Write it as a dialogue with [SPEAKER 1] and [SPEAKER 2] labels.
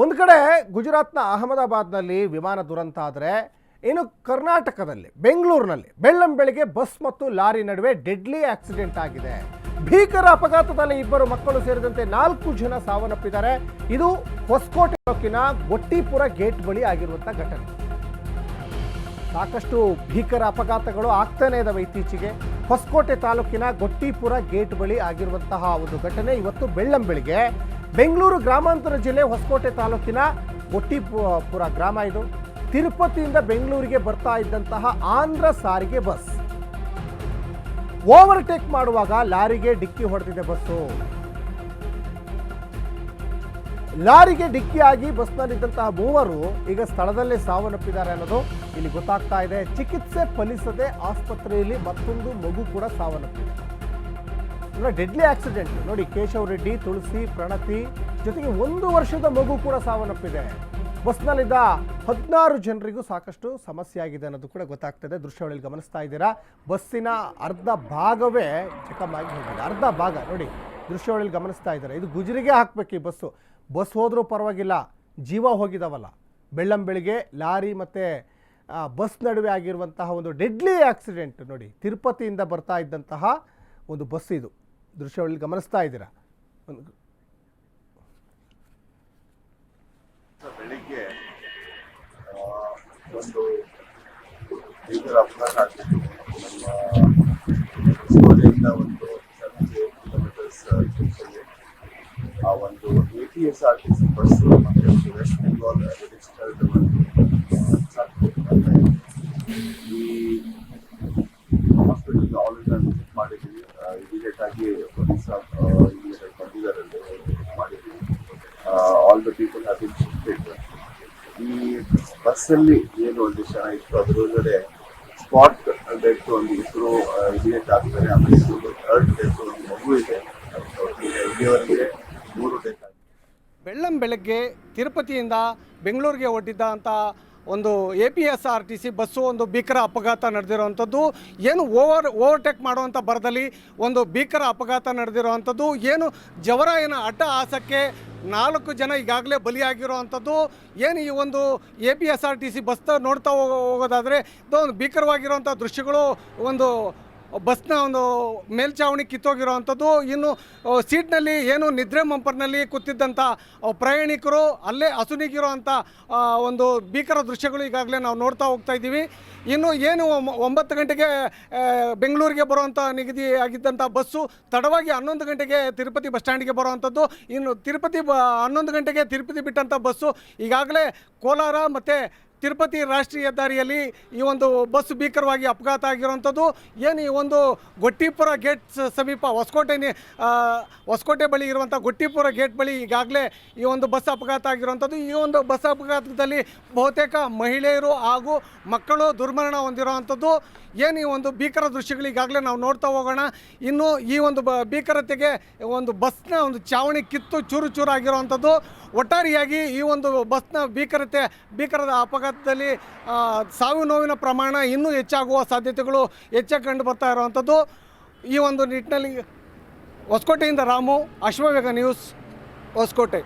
[SPEAKER 1] ಒಂದು ಕಡೆ ಗುಜರಾತ್ನ ಅಹಮದಾಬಾದ್ನಲ್ಲಿ ವಿಮಾನ ದುರಂತ ಆದರೆ, ಇನ್ನು ಕರ್ನಾಟಕದಲ್ಲಿ, ಬೆಂಗಳೂರಿನಲ್ಲಿ ಬೆಳ್ಳಂ ಬೆಳಿಗ್ಗೆ ಬಸ್ ಮತ್ತು ಲಾರಿ ನಡುವೆ ಡೆಡ್ಲಿ ಆಕ್ಸಿಡೆಂಟ್ ಆಗಿದೆ. ಭೀಕರ ಅಪಘಾತದಲ್ಲಿ ಇಬ್ಬರು ಮಕ್ಕಳು ಸೇರಿದಂತೆ ನಾಲ್ಕು ಜನ ಸಾವನ್ನಪ್ಪಿದ್ದಾರೆ. ಇದು ಹೊಸಕೋಟೆ ತಾಲೂಕಿನ ಗೊಟ್ಟಿಪುರ ಗೇಟ್ ಬಳಿ ಆಗಿರುವಂಥ ಘಟನೆ. ಸಾಕಷ್ಟು ಭೀಕರ ಅಪಘಾತಗಳು ಆಗ್ತಾನೆ ಇದಾವೆ ಇತ್ತೀಚೆಗೆ. ಹೊಸಕೋಟೆ ತಾಲೂಕಿನ ಗೊಟ್ಟಿಪುರ ಗೇಟ್ ಬಳಿ ಆಗಿರುವಂತಹ ಒಂದು ಘಟನೆ. ಇವತ್ತು ಬೆಳ್ಳಂಬೆಳಿಗ್ಗೆ ಬೆಂಗಳೂರು ಗ್ರಾಮಾಂತರ ಜಿಲ್ಲೆ ಹೊಸಕೋಟೆ ತಾಲೂಕಿನ ಒಟ್ಟಿಪುರ ಗ್ರಾಮ ಇದು. ತಿರುಪತಿಯಿಂದ ಬೆಂಗಳೂರಿಗೆ ಬರ್ತಾ ಇದ್ದಂತಹ ಆಂಧ್ರ ಸಾರಿಗೆ ಬಸ್. ಓವರ್ಟೇಕ್ ಮಾಡುವಾಗ ಲಾರಿಗೆ ಡಿಕ್ಕಿ ಹೊಡೆದಿದೆ ಬಸ್ಸು. ಲಾರಿಗೆ ಡಿಕ್ಕಿಯಾಗಿ ಬಸ್ನಲ್ಲಿದ್ದಂತಹ ಮೂವರು ಈಗ ಸ್ಥಳದಲ್ಲೇ ಸಾವನ್ನಪ್ಪಿದ್ದಾರೆ ಅನ್ನೋದು ಇಲ್ಲಿ ಗೊತ್ತಾಗ್ತಾ ಇದೆ. ಚಿಕಿತ್ಸೆ ಫಲಿಸದೆ ಆಸ್ಪತ್ರೆಯಲ್ಲಿ ಮತ್ತೊಂದು ಮಗು ಕೂಡ ಸಾವನ್ನಪ್ಪಿದೆ. ಅಂದ್ರೆ ಡೆಡ್ಲಿ ಆಕ್ಸಿಡೆಂಟ್ ನೋಡಿ, ಕೇಶವ್ ರೆಡ್ಡಿ, ತುಳಸಿ, ಪ್ರಣತಿ ಜೊತೆಗೆ ಒಂದು ವರ್ಷದ ಮಗು ಕೂಡ ಸಾವನ್ನಪ್ಪಿದೆ. ಬಸ್ನಲ್ಲಿದ್ದ ಹದಿನಾರು ಜನರಿಗೂ ಸಾಕಷ್ಟು ಸಮಸ್ಯೆ ಆಗಿದೆ ಅನ್ನೋದು ಕೂಡ ಗೊತ್ತಾಗ್ತದೆ. ದೃಶ್ಯಗಳಲ್ಲಿ ಗಮನಿಸ್ತಾ ಇದ್ದೀರಾ? ಬಸ್ಸಿನ ಅರ್ಧ ಭಾಗವೇ ಚಕಮಾಗಿ ಹೋಗಿದೆ. ಅರ್ಧ ಭಾಗ. ನೋಡಿ, ದೃಶ್ಯಗಳಲ್ಲಿ ಗಮನಿಸ್ತಾ ಇದ್ದಾರೆ? ಇದು ಗುಜರಿಗೆ ಹಾಕ್ಬೇಕು ಈ ಬಸ್ಸು. ಬಸ್ ಹೋದರೂ ಪರವಾಗಿಲ್ಲ, ಜೀವ ಹೋಗಿದಾವಲ್ಲ. ಬೆಳ್ಳಂ ಬೆಳಿಗ್ಗೆ ಲಾರಿ ಮತ್ತು ಬಸ್ ನಡುವೆ ಆಗಿರುವಂತಹ ಒಂದು ಡೆಡ್ಲಿ ಆಕ್ಸಿಡೆಂಟ್ ನೋಡಿ, ತಿರುಪತಿಯಿಂದ ಬರ್ತಾ ಇದ್ದಂತಹ ಒಂದು ಬಸ್ ಇದು. ದೃಶ್ಯಾವಳಿಯಲ್ಲಿ ಗಮನಿಸ್ತಾ ಇದ್ದೀರಾ?
[SPEAKER 2] ಬೆಳಿಗ್ಗೆ ಒಂದು ಭೀಕರ ಅಪಘಾತ ಆಗಿತ್ತು ಒಂದು ಸೆವೆಂಟಿ ಏಟ್ ಆ ಒಂದು A T S R T C bus ಮತ್ತು ವೆಸ್ಟ್ ಬೆಂಗಾಲ್ ರಿಜಿಸ್ಟರ್ಡ್ ಒಂದು ಬಸ್ಸಲ್ಲಿ ಏನು ಒಂದು ಜನ ಇತ್ತು, ಅದರೊಳಗಡೆ ಸ್ಪಾಟ್ ಡೆತ್ ಒಂದು ಇಬ್ಬರು ಇಮಿಡಿಯೇಟ್ ಆಗ್ತಾರೆ, ಆಮೇಲೆ ಥರ್ಡ್ ಡೆತ್ ಒಂದು ಮಗು ಇದೆ. ಇಲ್ಲಿಯವರೆಗೆ ಮೂರು ಡೆತ್
[SPEAKER 3] ಬೆಳ್ಳಂ ಬೆಳಗ್ಗೆ ತಿರುಪತಿಯಿಂದ ಬೆಂಗಳೂರಿಗೆ ಹೊರಟಿದ್ದಂಥ ಒಂದು A P S R T C bus ಒಂದು ಭೀಕರ ಅಪಘಾತ ನಡೆದಿರುವಂಥದ್ದು. ಏನು ಓವರ್, ಓವರ್ಟೇಕ್ ಮಾಡುವಂಥ ಬರದಲ್ಲಿ ಒಂದು ಭೀಕರ ಅಪಘಾತ ನಡೆದಿರುವಂಥದ್ದು. ಏನು ಜವರ ಜವರಾಯನ ಅಡ್ಡ ಆಸಕ್ಕೆ ನಾಲ್ಕು ಜನ ಈಗಾಗಲೇ ಬಲಿಯಾಗಿರುವಂಥದ್ದು. ಏನು ಈ ಒಂದು A P S R T C bus ನೋಡ್ತಾ ಹೋಗೋ- ಹೋಗೋದಾದರೆ ಒಂದು ಭೀಕರವಾಗಿರುವಂಥ ದೃಶ್ಯಗಳು ಒಂದು ಬಸ್ನ ಒಂದು ಮೇಲ್ಚಾವಣಿ ಕಿತ್ತೋಗಿರೋವಂಥದ್ದು ಇನ್ನು ಆ, ಸೀಟ್ನಲ್ಲಿ ಏನು ನಿದ್ರೆ ಮಂಪರ್ನಲ್ಲಿ ಕೂತಿದ್ದಂಥ ಪ್ರಯಾಣಿಕರು ಅಲ್ಲೇ ಹಸುನಿಗಿರೋವಂಥ ಆ, ಒಂದು ಭೀಕರ ದೃಶ್ಯಗಳು ಈಗಾಗಲೇ ನಾವು ನೋಡ್ತಾ ಹೋಗ್ತಾ ಇದ್ದೀವಿ. ಇನ್ನು ಏನು ಒಂಬತ್ತು ಗಂಟೆಗೆ ಬೆಂಗಳೂರಿಗೆ ಬರುವಂಥ ನಿಗದಿ ಆಗಿದ್ದಂಥ ಬಸ್ಸು ತಡವಾಗಿ ಹನ್ನೊಂದು ಗಂಟೆಗೆ ತಿರುಪತಿ ಬಸ್ ಸ್ಟ್ಯಾಂಡಿಗೆ ಬರುವಂಥದ್ದು. ಇನ್ನು ತಿರುಪತಿ ಬ ಹನ್ನೊಂದು ಗಂಟೆಗೆ ತಿರುಪತಿ ಬಿಟ್ಟಂಥ ಬಸ್ಸು ಈಗಾಗಲೇ ಕೋಲಾರ ಮತ್ತು ತಿರುಪತಿ ರಾಷ್ಟ್ರೀಯ ಹೆದ್ದಾರಿಯಲ್ಲಿ ಈ ಒಂದು ಬಸ್ ಭೀಕರವಾಗಿ ಅಪಘಾತ ಆಗಿರುವಂಥದ್ದು. ಏನು ಈ ಒಂದು ಗೊಟ್ಟಿಪುರ ಗೇಟ್ ಸಮೀಪ ಹೊಸಕೋಟೆ ಹೊಸಕೋಟೆ ಬಳಿ ಇರುವಂಥ ಗೊಟ್ಟಿಪುರ ಗೇಟ್ ಬಳಿ ಈಗಾಗಲೇ ಈ ಒಂದು ಬಸ್ ಅಪಘಾತ ಆಗಿರುವಂಥದ್ದು. ಈ ಒಂದು ಬಸ್ ಅಪಘಾತದಲ್ಲಿ ಬಹುತೇಕ ಮಹಿಳೆಯರು ಹಾಗೂ ಮಕ್ಕಳು ದುರ್ಮರಣ ಹೊಂದಿರುವಂಥದ್ದು. ಏನು ಈ ಒಂದು ಭೀಕರ ದೃಶ್ಯಗಳು ಈಗಾಗಲೇ ನಾವು ನೋಡ್ತಾ ಹೋಗೋಣ. ಇನ್ನು ಈ ಒಂದು ಬ, ಭೀಕರತೆಗೆ ಒಂದು ಬಸ್ನ ಒಂದು ಚಾವಣಿ ಕಿತ್ತು ಚೂರು ಚೂರು ಆಗಿರುವಂಥದ್ದು. ಒಟ್ಟಾರೆಯಾಗಿ ಈ ಒಂದು ಬಸ್ನ ಭೀಕರತೆ, ಭೀಕರದ ಅಪಘಾತದಲ್ಲಿ ಸಾವು ನೋವಿನ ಪ್ರಮಾಣ ಇನ್ನೂ ಹೆಚ್ಚಾಗುವ ಸಾಧ್ಯತೆಗಳು ಹೆಚ್ಚಾಗಿ ಕಂಡು ಬರ್ತಾ ಇರುವಂಥದ್ದು. ಈ ಒಂದು ನಿಟ್ಟಿನಲ್ಲಿ ಹೊಸಕೋಟೆಯಿಂದ ರಾಮು ಅಶ್ವವೇಗ ನ್ಯೂಸ್ ಹೊಸಕೋಟೆ.